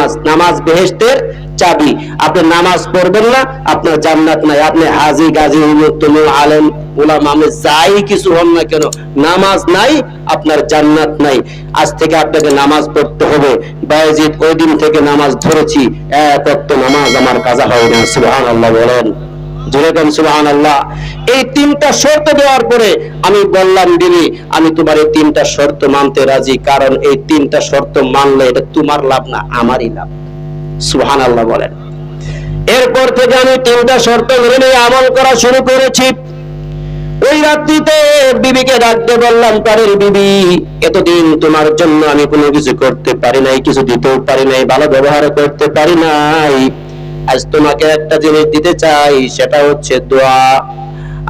নামাজ নামাজ বেহেস্তের চাবি। আপনি নামাজ পড়বেন না, আপনার জান্নাত নাই। আপনি হাজি, গাজী তুমি আলেম আমি যাই কিছু হন না কেন, নামাজ নাই, আপনার জান্নাত নাই। আজ থেকে আপনাকে নামাজ পড়তে হবে। ওই দিন থেকে নামাজ ধরেছি। এক নামাজ আমার কাজা হয় না বলেন। এরপর থেকে আমি তিনটা শর্ত মেনে আমল করা শুরু করেছি। ওই রাত্রিতে বিবিকে ডাকতে বললাম পারের বিবি, এতদিন তোমার জন্য আমি কোনো কিছু করতে পারি নাই, কিছু দিতেও পারি নাই, ভালো ব্যবহার করতে পারি নাই। আজ তোমাকে একটা জিনিস দিতে চাই, সেটা হচ্ছে দোয়া।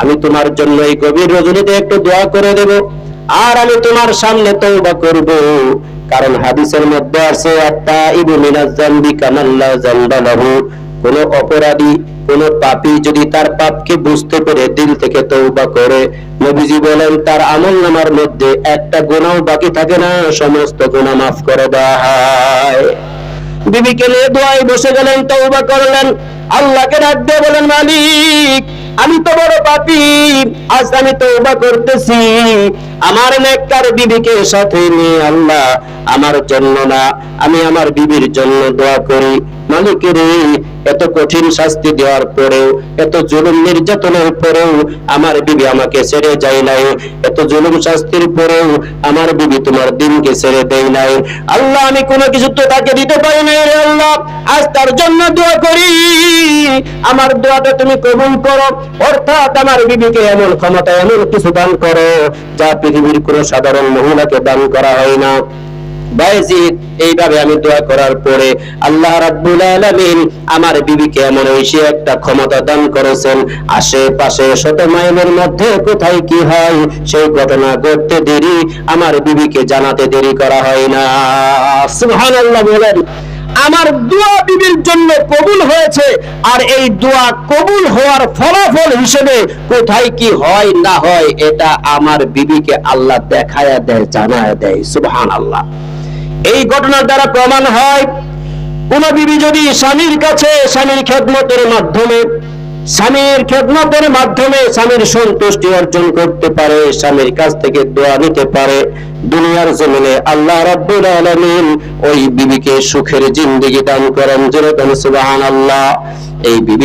আমি তোমার জন্য এই গভীর রজনীতে একটু দোয়া করে দেব, আর আমি তোমার সামনে তওবা করব। কারণ হাদিসের মধ্যে আছে আত্তা ইবু মিনাজ কামাল্লা জানবালাহু কোন অপরাধী, কোন পাপী যদি তার পাপকে বুঝতে পেরে দিল থেকে তৌবা করে, নবীজি বলেন, তার আমল নামার মধ্যে একটা গুণাও বাকি থাকে না, সমস্ত গুণা মাফ করে হয়। বিবিকে নিয়ে দোয়ায় বসে গেলেন তৌবা করলেন। আল্লাহকে ডাক দিয়ে বলেন, মালিক, আমি তো বড় পাপি, আজ আমি তৌবা করতেছি। আমার নেককার বিবিকে সাথে নিয়ে আল্লাহ আমার জন্য না, আমি আমার বিবির জন্য দোয়া করি। মালিকের এত কঠিন শাস্তি দেওয়ার পরেও, এত জুলুম নির্যাতনের পরেও আমার বিবি আমাকে ছেড়ে যায় নাই। এত জুলুম শাস্তির পরেও আমার বিবি তোমার দিনকে ছেড়ে দেয় নাই। আল্লাহ, আমি কোনো কিছু তো তাকে দিতে পারি নাই রে আল্লাহ। আজ তার জন্য দোয়া করি। আমার দোয়াটা তুমি কবুল করো। অর্থাৎ আমার বিবিকে এমন ক্ষমতা, এমন কিছু দান করো যা পৃথিবীর কোনো সাধারণ মহিলাকে দান করা হয় না। বায়জিদ এইভাবে আমি দোয়া করার পরে আল্লাহ রাব্বুল আলামিন আমার বিবিকে এমন একটা ক্ষমতা দান করেছেন, আশেপাশে শত মাইলের মধ্যে কোথায় কি হয় সেই ঘটনা ঘটতে দেরি, আমার বিবিকে জানাতে দেরি করা হয় না। সুবহানাল্লাহ বলেন, আমার দোয়া বিবির জন্য কবুল হয়েছে, আর এই দোয়া কবুল হওয়ার ফলাফল হিসেবে কোথায় কি হয় না হয়, এটা আমার বিবিকে আল্লাহ দেখায়া দেয়, জানায় দেয়, সুবহানাল্লাহ। এই ঘটনার দ্বারা প্রমাণ হয়, কোন বিবি যদি স্বামীর কাছে স্বামীর খেদমতের মাধ্যমে, স্বামীর খেদমতের মাধ্যমে স্বামীর সন্তুষ্টি অর্জন করতে পারে, স্বামীর কাছ থেকে দোয়া নিতে পারে, দুনিয়ার জমিনে আল্লাহ রাব্বুল আলামিন ওই বিবিকে সুখের জিন্দেগি দান করেন। যেরকম সুবহানাল্লাহ, এই বিবি